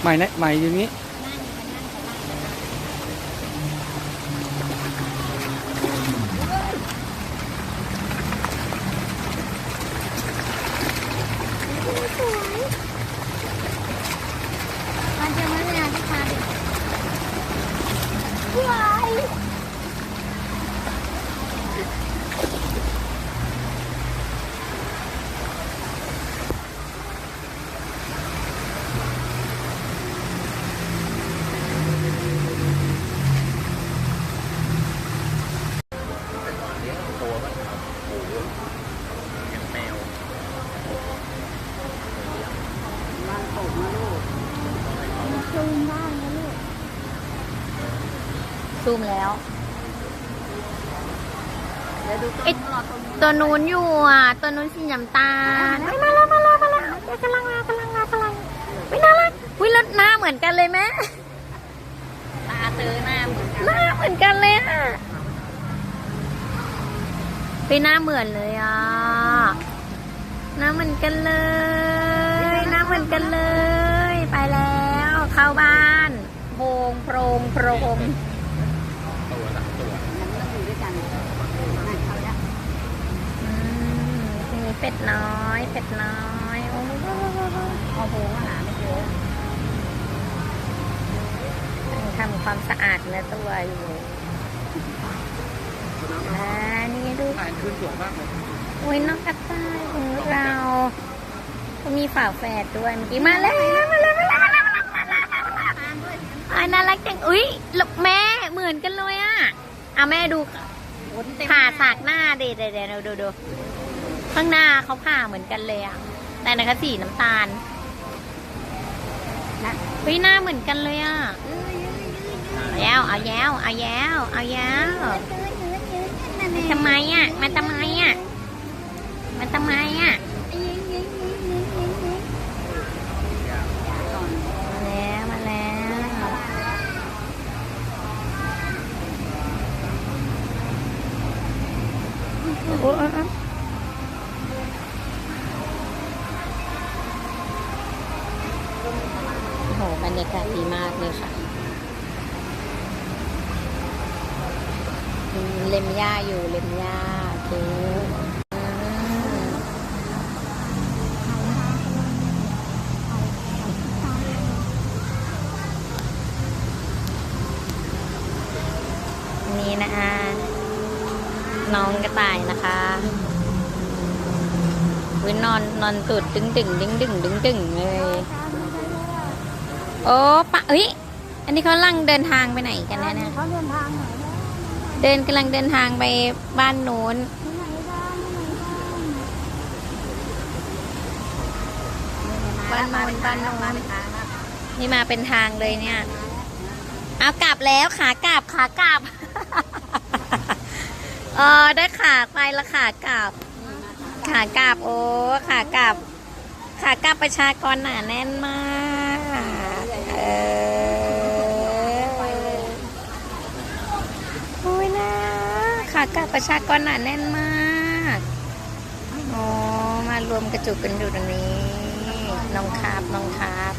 ใหม่นะใหม่อยู่นี้มันจะมาเรียนที่พาเด็กว้าย ซูมแล้ว เดี๋ยวดูไอ้ตัวนู้นอยู่อะ ตัวนู้นสีน้ำตาลไม่มาแล้วมาแล้วมาแล้วเดี๋ยวกำลังมากำลังมากำลังไม่น่ารักวิรถหน้าเหมือนกันเลยแม่ตาเตอหน้าเหมือนกันหน้าเหมือนกันเลยอะไปหน้าเหมือนเลยอะหน้าเหมือนกันเลยหน้าเหมือนกันเลย ไปแล้ว เข้าบ้านโพงโพรงโพรง ตัวสามตัว มันต้องอยู่ด้วยกันนั่นเขาแล้ว อืมมี เป็ดน้อย เป็ดน้อย โอ้โหเอาโพงมาหาไม่เจอทำความสะอาดเนื้อตัวอยู่อ่านี่ดูอ่านขึ้นสวยมากเลยโอ้ยน้องกระต่ายของเราก็มีฝาแฝดด้วยเมื่อกี้มาแล้วมาแล้วมาแล้วมาแล้วมาแล้วมาแล้วมาแล้วอ่าน่ารักจังอุ้ยแล้วแม่เหมือนกันเลยอะอะแม่ดูขนเต็มผ่าสากหน้าเด็ดเด็ดดูดู ข้างหน้าเขาผ่าเหมือนกันเลยอะแต่นะคะสีน้ำตาลนะเฮ้ยหน้าเหมือนกันเลยอะเอาแย้วเอาแย้วเอาแย้วเอาแย้วทำไมอะมาทำไมอะมันทำไมอะ ก่อน มาแล้วมาแล้วโอ้โหโอ้โห บรรยากาศดีมากเลยค่ะเล็มหญ้าอยู่เล็มหญ้าโอเคนี่นะคะ น้องกระต่ายนะคะวินอนนอนตุดดึงดึงดึงดึงดึงดึงเลย โอ้ปะเอ้ยอันนี้เขากำลังเดินทางไปไหนกันนะเนี่ยเขาเดินทางไหนเดินกำลังเดินทางไปบ้านนู้นบ้านโน้นบ้านโน้นนี่มาเป็นทางเลยเนี่ย เอากลับแล้วขากลับขากลับเออได้ขาไปและขากลับ ขากลับโอ้ขากลับ ขากลับประชากรหนาแน่นมากเออ โอ้ยนะขากลับประชากรหนาแน่นมากโอ้มารวมกระจุกกันอยู่ตรงนี้ น้องคาบน้องคาบ